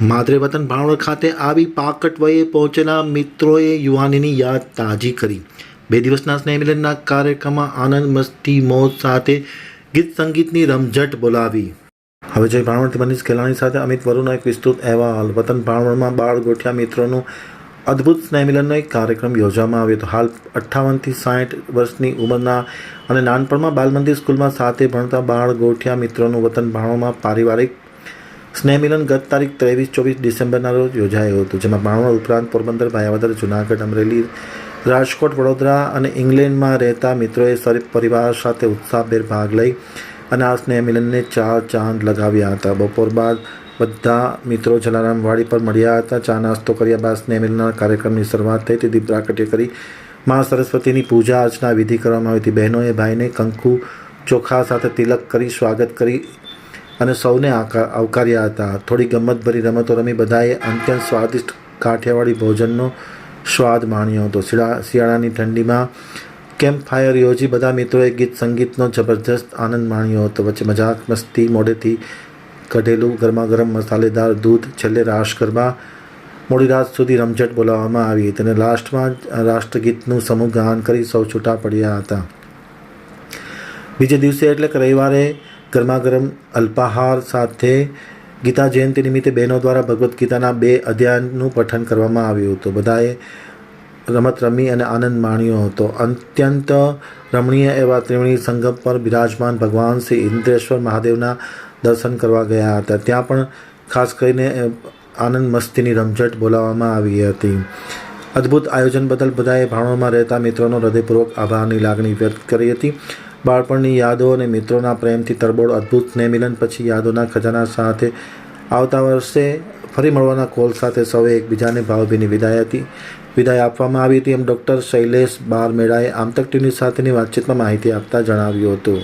માદરે વતન ભાણવડ ખાતે આવી પાકટ વયે પહોંચેલા મિત્રોએ યુવાનીની યાદ તાજી કરી. બે દિવસના સ્નેહમિલનના કાર્યક્રમમાં આનંદ મસ્તી મોજ સાથે ગીત સંગીતની રમઝટ બોલાવી. હવે જય ભાણવડથી મનીષ ખેલાણી સાથે અમિત વરુનો એક વિસ્તૃત અહેવાલ. વતન ભાણવડમાં બાળ ગોઠિયા મિત્રોનું અદ્ભુત સ્નેહમિલનનો એક કાર્યક્રમ યોજવામાં આવ્યો હતો. હાલ અઠ્ઠાવનથી સાઠ વર્ષની ઉંમરના અને નાનપણમાં બાલમંદિર સ્કૂલમાં સાથે ભણતા બાળ ગોઠિયા મિત્રોનું વતન ભાણોમાં પારિવારિક સ્નેહમિલન ગત તારીખ ત્રેવીસ, ચોવીસ ડિસેમ્બરના રોજ યોજાયો હતું, જેમાં ભાણવડ ઉપરાંત પોરબંદર, ભાયાવદર, જુનાગઢ, અમરેલી, રાજકોટ, વડોદરા અને ઇંગ્લેન્ડમાં રહેતા મિત્રોએ પરિવાર સાથે ઉત્સાહભેર ભાગ લઈ અને આ સ્નેહમિલનને ચાર ચાંદ લગાવ્યા હતા. બપોર બાદ બધા મિત્રો જલારામ વાડી પર મળ્યા હતા. ચા નાસ્તો કર્યા બાદ સ્નેહમિલનના કાર્યક્રમની શરૂઆત થઈ. હતી દીપ કરી મા સરસ્વતીની પૂજા અર્ચના વિધિ કરવામાં આવી હતી. બહેનોએ ભાઈને કંકુ ચોખા સાથે તિલક કરી સ્વાગત કરી અને સૌને આવકાર્યા હતા. થોડી ગમતભરી રમતો રમી બધાએ અત્યંત સ્વાદિષ્ટ કાઠિયાવાડી ભોજનનો સ્વાદ માણ્યો હતો. શિયાળા શિયાળાની ઠંડીમાં કેમ્પ ફાયર યોજી બધા મિત્રોએ ગીત સંગીતનો જબરજસ્ત આનંદ માણ્યો હતો. વચ્ચે મજાક મસ્તી મોડેથી કઢેલું ગરમાગરમ મસાલેદાર દૂધ છેલ્લે રાસ ગરબા મોડી રાત સુધી રમઝટ બોલાવવામાં આવી હતી અને લાસ્ટમાં રાષ્ટ્રગીતનું સમૂહ ગાન કરી સૌ છૂટા પડ્યા હતા. બીજે દિવસે એટલે કે રવિવારે ગરમાગરમ અલ્પાહાર સાથે ગીતા જયંતિ નિમિત્તે બહેનો દ્વારા ભગવદ્ ગીતાના બે અધ્યાયનું પઠન કરવામાં આવ્યું હતું. બધાએ રમત રમી અને આનંદ માણ્યો હતો. અત્યંત રમણીય એવા ત્રિવેણી સંગમ પર બિરાજમાન ભગવાન શ્રી ઇન્દ્રેશ્વર મહાદેવના દર્શન કરવા ગયા હતા. ત્યાં પણ ખાસ કરીને આનંદ મસ્તીની રમઝટ બોલાવવામાં આવી હતી. અદ્ભુત આયોજન બદલ બધાએ ભાણોમાં રહેતા મિત્રોનો હૃદયપૂર્વક આભારની લાગણી વ્યક્ત કરી હતી. બાળપણની યાદો અને મિત્રોના પ્રેમથી તરબોળ અદ્ભુત સ્નેહમિલન પછી યાદોના ખજાના સાથે આવતા વર્ષે ફરી મળવાના કોલ સાથે સૌએ એકબીજાને ભાવભીની વિદાય હતી વિદાય આપવામાં આવી હતી એમ ડૉક્ટર શૈલેષ બારમેળાએ આમતક ટીવી સાથેની વાતચીતમાં માહિતી આપતા જણાવ્યું હતું.